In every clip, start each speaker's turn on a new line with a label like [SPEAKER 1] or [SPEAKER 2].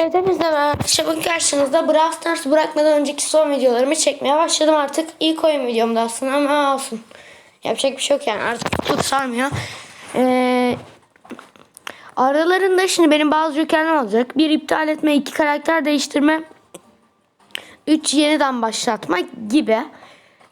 [SPEAKER 1] Evet hepinize merhaba. Bugün karşınızda Brawl Stars bırakmadan önceki son videolarımı çekmeye başladım artık. İlk oyun videomda aslında ama olsun. Yapacak bir şey yok yani artık çok sarmıyor. Ee, aralarında şimdi benim bazı jokerlerim olacak. Bir iptal etme, iki karakter değiştirme, üç yeniden başlatma gibi.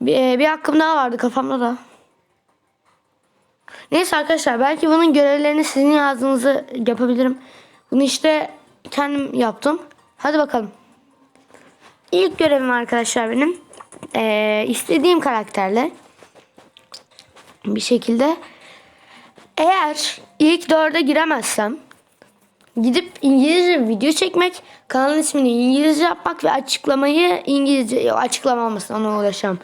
[SPEAKER 1] Bir, bir hakkım daha vardı kafamda da. Neyse arkadaşlar belki bunun görevlerini sizin yazdığınızı yapabilirim. Bunu işte kendim yaptım. Hadi bakalım. İlk görevim arkadaşlar benim. Ee, istediğim karakterle bir şekilde eğer ilk dörde giremezsem gidip İngilizce video çekmek, kanalın ismini İngilizce yapmak ve açıklamayı İngilizce açıklama olmasın ona uğraşamam.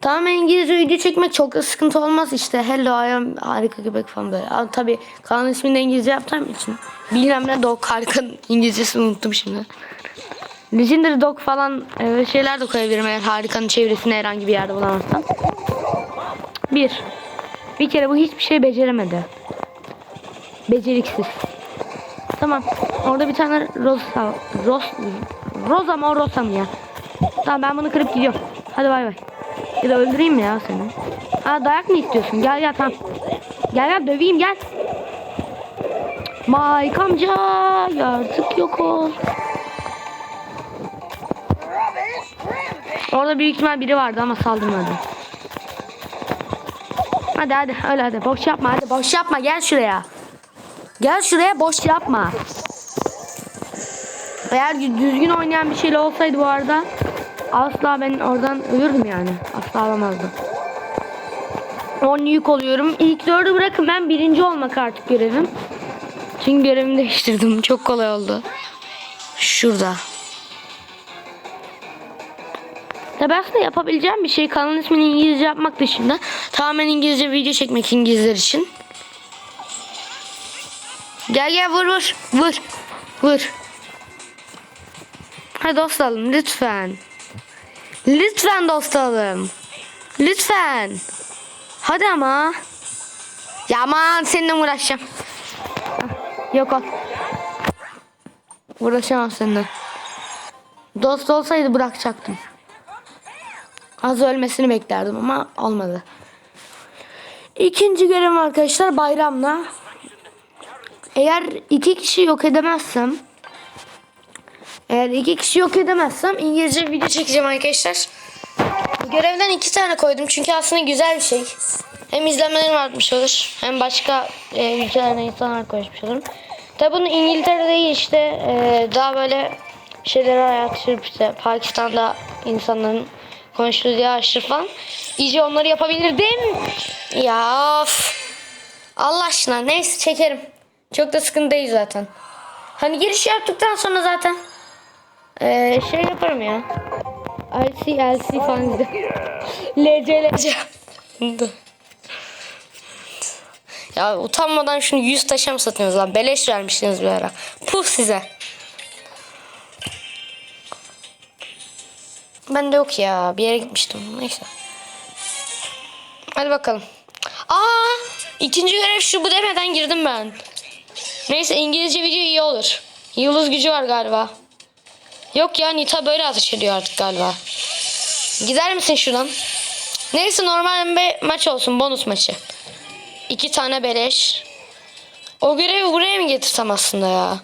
[SPEAKER 1] Tamamen İngilizce video çekmek çok da sıkıntı olmaz işte hello I am harika köpek falan böyle. Ama tabii kanalın ismini de İngilizce yaptığım için bilmem ne dog harika İngilizcesini unuttum şimdi. Legendary dog falan e, şeyler de koyabilirim eğer harikanın çevresini herhangi bir yerde bulamazsam. Bir. Bir kere bu hiçbir şey beceremedi. Beceriksiz. Tamam. Orada bir tane Rosa. Ros, Rosa mı Rosa mı ya? Tamam ben bunu kırıp gidiyorum. Hadi bay bay. Ya da öldüreyim ya seni? Ha dayak mı istiyorsun? Gel gel tamam. Gel gel döveyim gel. Mike amca artık yok ol. Orada büyük ihtimal biri vardı ama saldırmadı. Hadi hadi öyle hadi boş yapma hadi boş yapma gel şuraya. Gel şuraya boş yapma. Eğer düzgün oynayan bir şeyle olsaydı bu arada asla ben oradan ölürdüm yani. Asla alamazdım. 10 yük oluyorum. İlk dördü bırakın ben birinci olmak artık görevim. Çünkü görevimi değiştirdim. Çok kolay oldu. Şurada. Tabi aslında yapabileceğim bir şey kanalın ismini İngilizce yapmak dışında tamamen İngilizce video çekmek İngilizler için. Gel gel vur vur vur vur. Hadi dost olalım lütfen. Lütfen dost olalım. Lütfen. Hadi ama. Ya aman seninle uğraşacağım. Hah, Yok ol. Uğraşamam seninle. Dost olsaydı bırakacaktım. Az ölmesini beklerdim ama olmadı. İkinci görevim arkadaşlar bayramla. Eğer iki kişi yok edemezsem eğer iki kişi yok edemezsem İngilizce video çekeceğim arkadaşlar. Görevden iki tane koydum çünkü aslında güzel bir şey. Hem izlenmelerim artmış olur hem başka e, ülkelerden insanlar koşmuş olurum. Tabi bunu İngiltere değil işte e, daha böyle şeyleri araştırıp işte Pakistan'da insanların konuştuğu diye araştırıp falan. İyice onları yapabilirdim. Ya of. Allah aşkına neyse çekerim. Çok da sıkıntı değil zaten. Hani giriş yaptıktan sonra zaten ee, şey yaparım ya. LC LC falan dedi. LC LC. ya utanmadan şunu 100 taşa mı satıyorsunuz lan? Beleş vermişsiniz bir ara. Puh size. Ben de yok ya. Bir yere gitmiştim. Neyse. Hadi bakalım. Aa! ikinci görev şu bu demeden girdim ben. Neyse İngilizce video iyi olur. Yıldız gücü var galiba. Yok ya Nita böyle ateş ediyor artık galiba. Gider misin şuradan? Neyse normal bir maç olsun bonus maçı. İki tane beleş. O görevi buraya mı getirsem aslında ya?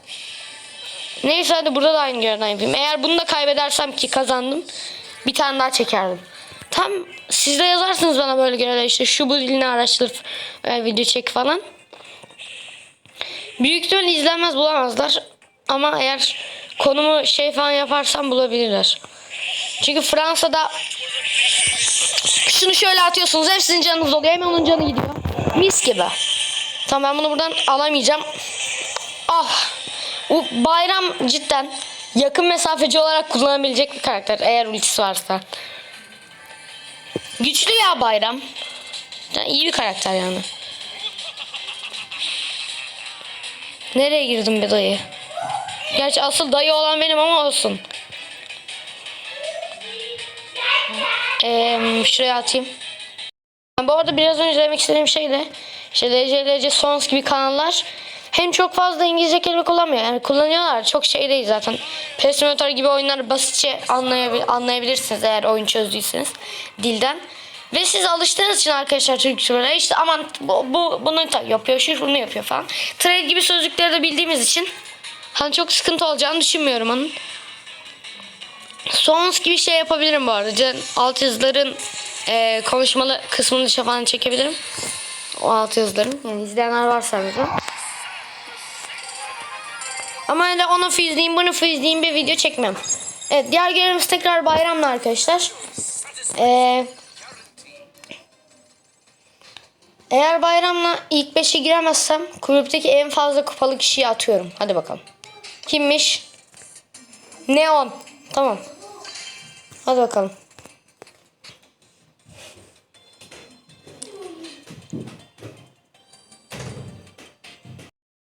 [SPEAKER 1] Neyse hadi burada da aynı görevden yapayım. Eğer bunu da kaybedersem ki kazandım. Bir tane daha çekerdim. Tam siz de yazarsınız bana böyle görevler işte şu bu dilini araştır e, video çek falan. Büyük ihtimal izlenmez bulamazlar. Ama eğer konumu şey falan yaparsam bulabilirler. Çünkü Fransa'da şunu şöyle atıyorsunuz hepsinin canınız oluyor. Hemen onun canı gidiyor. Mis gibi. Tamam ben bunu buradan alamayacağım. Ah. Bu bayram cidden yakın mesafeci olarak kullanabilecek bir karakter. Eğer ultisi varsa. Güçlü ya bayram. Yani iyi bir karakter yani. Nereye girdim be dayı? Gerçi asıl dayı olan benim ama olsun. Ee, şuraya atayım. Bu arada biraz önce demek istediğim şey de işte LCLC Sons gibi kanallar hem çok fazla İngilizce kelime kullanmıyor. Yani kullanıyorlar. Çok şey değil zaten. Pet Simulator gibi oyunları basitçe anlayabil anlayabilirsiniz eğer oyun çözdüyseniz dilden. Ve siz alıştığınız için arkadaşlar Türkçelere işte aman bu, bu bunu yapıyor, şu bunu yapıyor falan. Trade gibi sözcükleri de bildiğimiz için hani çok sıkıntı olacağını düşünmüyorum onun. Sons gibi şey yapabilirim bu arada. Alt yazıların eee, konuşmalı kısmını falan çekebilirim. O alt yazıların. Yani izleyenler varsa bize. Ama öyle onu izleyeyim bunu izleyeyim bir video çekmem. Evet diğer görevimiz tekrar bayramla arkadaşlar. Eee eğer bayramla ilk 5'e giremezsem kulüpteki en fazla kupalı kişiyi atıyorum. Hadi bakalım. Kimmiş? Neon. Tamam. Hadi bakalım.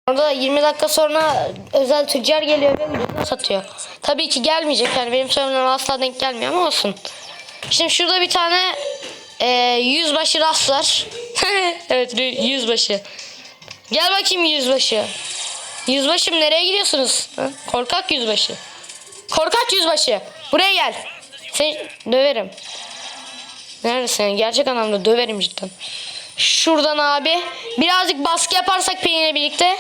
[SPEAKER 1] Orada da 20 dakika sonra özel tüccar geliyor ve ucuzuna satıyor. Tabii ki gelmeyecek yani benim söylemem asla denk gelmiyor ama olsun. Şimdi şurada bir tane e, yüzbaşı rast var. evet yüzbaşı. Gel bakayım yüzbaşı. Yüzbaşım nereye gidiyorsunuz? Korkak yüzbaşı. Korkak yüzbaşı. Buraya gel. Seni döverim. Neredesin? Gerçek anlamda döverim cidden. Şuradan abi. Birazcık baskı yaparsak peynirle birlikte.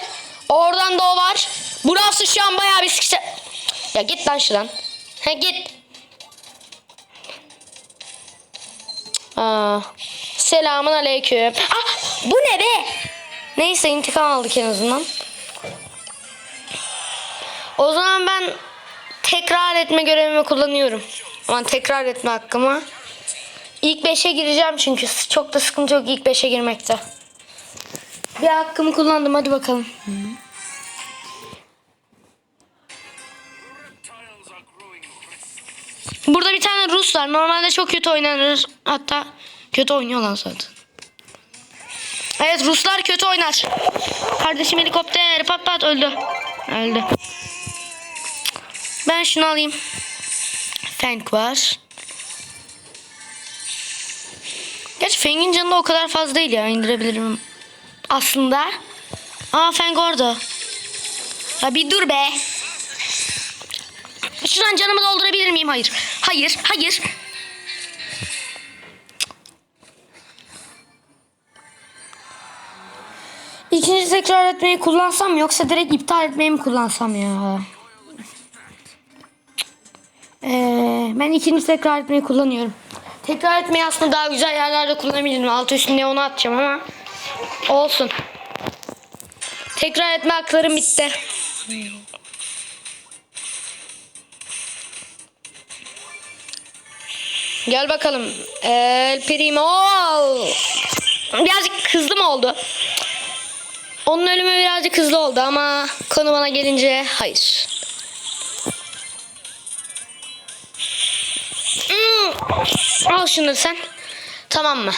[SPEAKER 1] Oradan da o var. Burası şu an bayağı bir sıkıştı. Ya git lan şuradan. Ha git. Aa, selamun aleyküm. Ah, bu ne be? Neyse intikam aldık en azından. O zaman ben tekrar etme görevimi kullanıyorum. Ama tekrar etme hakkımı. İlk 5'e gireceğim çünkü çok da sıkıntı yok ilk 5'e girmekte. Bir hakkımı kullandım hadi bakalım. Burada bir tane Rus var. Normalde çok kötü oynanır. Hatta kötü oynuyor lan zaten. Evet Ruslar kötü oynar. Kardeşim helikopter pat pat öldü. Öldü. Ben şunu alayım. Fenk var. Gerçi Feng'in canı da o kadar fazla değil ya indirebilirim. Aslında. Aa Feng orada. Ya bir dur be. Şuradan canımı doldurabilir miyim? Hayır. Hayır. Hayır. İkinci tekrar etmeyi kullansam yoksa direkt iptal etmeyi mi kullansam ya? Ee, ben ikinci tekrar etmeyi kullanıyorum. Tekrar etmeyi aslında daha güzel yerlerde kullanabilirim. Alt üstüne onu atacağım ama olsun. Tekrar etme haklarım bitti. Gel bakalım. El Primo. Birazcık hızlı mı oldu? Onun ölümü birazcık hızlı oldu ama konu bana gelince hayır. Al şunları sen. Tamam mı?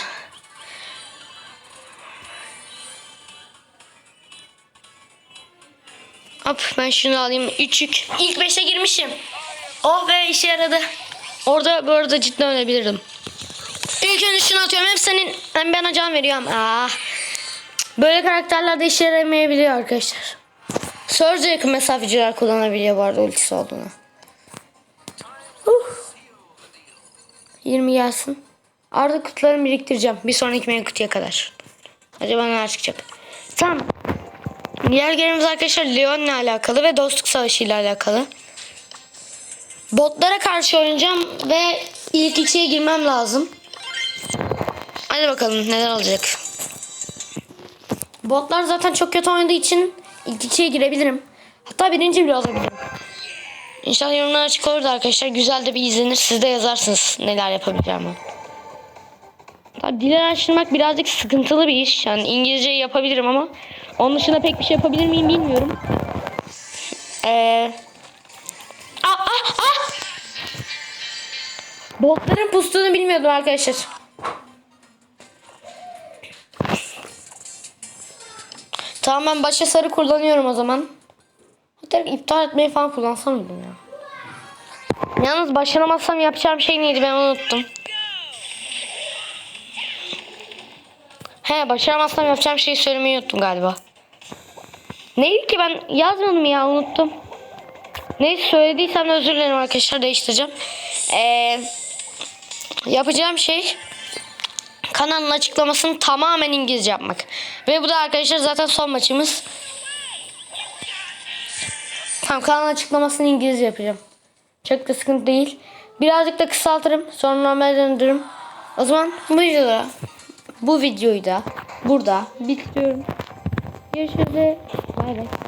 [SPEAKER 1] Hop ben şunu alayım. Üçük. İlk beşe girmişim. Oh be işe yaradı. Orada bu arada cidden ölebilirdim. İlk önce şunu atıyorum. Hem senin hem bana can veriyorum. Ah. Böyle karakterlerde işe yaramayabiliyor arkadaşlar. Surge yakın mesafeciler kullanabiliyor bu arada ultisi olduğunu. 20 gelsin. Arada kutularımı biriktireceğim. Bir sonraki mega kutuya kadar. Acaba neler çıkacak? Tamam. Diğer görevimiz arkadaşlar Leon'la alakalı ve dostluk savaşı ile alakalı. Botlara karşı oynayacağım ve ilk ikiye girmem lazım. Hadi bakalım neler olacak. Botlar zaten çok kötü oynadığı için ilk ikiye girebilirim. Hatta birinci bile olabilirim. İnşallah yorumlar açık olur da arkadaşlar. Güzel de bir izlenir. Siz de yazarsınız neler yapabileceğimi. Tabii dil araştırmak birazcık sıkıntılı bir iş. Yani İngilizce yapabilirim ama onun dışında pek bir şey yapabilir miyim bilmiyorum. Ee... Ah ah ah! Botların pustuğunu bilmiyordum arkadaşlar. Tamam ben başa sarı kullanıyorum o zaman. Hatta iptal etmeyi falan kullansam mıydım ya? Yalnız başaramazsam yapacağım şey neydi ben unuttum. He başaramazsam yapacağım şeyi söylemeyi unuttum galiba. Neydi ki ben yazmadım ya unuttum. Neyse söylediysem de özür dilerim arkadaşlar değiştireceğim. Ee, yapacağım şey kanalın açıklamasını tamamen İngilizce yapmak. Ve bu da arkadaşlar zaten son maçımız. Tamam kanalın açıklamasını İngilizce yapacağım. Çok da sıkıntı değil. Birazcık da kısaltırım. Sonra normal döndürürüm. O zaman bu videoda bu videoyu da burada bitiriyorum. Görüşürüz. Bay bay.